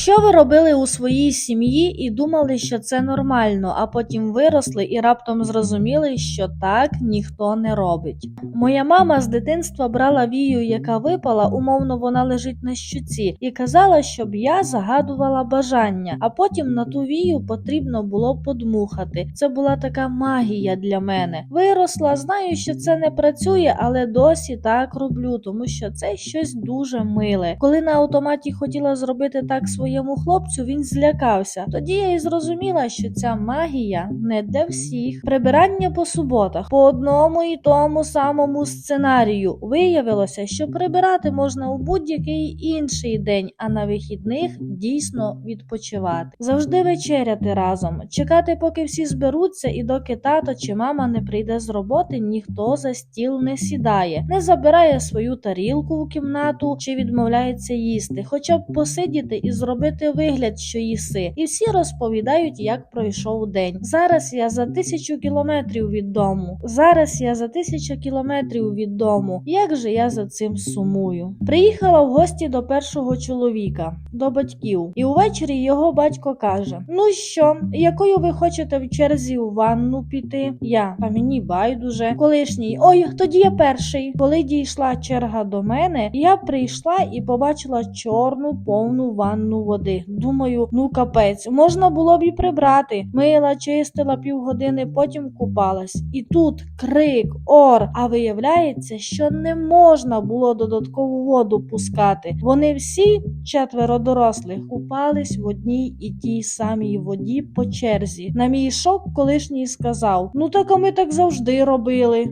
Що ви робили у своїй сім'ї і думали, що це нормально, а потім виросли і раптом зрозуміли, що так ніхто не робить. Моя мама з дитинства брала вію, яка випала, умовно вона лежить на щуці, і казала, щоб я загадувала бажання, а потім на ту вію потрібно було подмухати. Це була така магія для мене. Виросла, знаю, що це не працює, але досі так роблю, тому що це щось дуже миле. Коли на автоматі хотіла зробити так своєму хлопцю, він злякався. Тоді я і зрозуміла, що ця магія не для всіх. Прибирання по суботах по одному і тому самому сценарію виявилося, що прибирати можна у будь-який інший день, а на вихідних дійсно відпочивати. Завжди вечеряти разом, чекати, поки всі зберуться, і доки тато чи мама не прийде з роботи, ніхто за стіл не сідає, не забирає свою тарілку в кімнату чи відмовляється їсти, хоча б посидіти і зробити вигляд, що їси, і всі розповідають, як пройшов день. Зараз я за тисячу кілометрів від дому. Зараз я за тисячу кілометрів від дому. Як же я за цим сумую? Приїхала в гості до першого чоловіка, до батьків, і увечері його батько каже: Ну що, якою ви хочете в черзі у ванну піти? Я, а мені байдуже. Колишній, ой, тоді я перший. Коли дійшла черга до мене, я прийшла і побачила чорну повну ванну води. Думаю, ну капець, можна було б і прибрати. Мила, чистила півгодини, потім купалась. І тут крик, ор. А виявляється, що не можна було додаткову воду пускати. Вони всі четверо дорослих купались в одній і тій самій воді по черзі. На мій шок колишній сказав: Ну так а ми так завжди робили.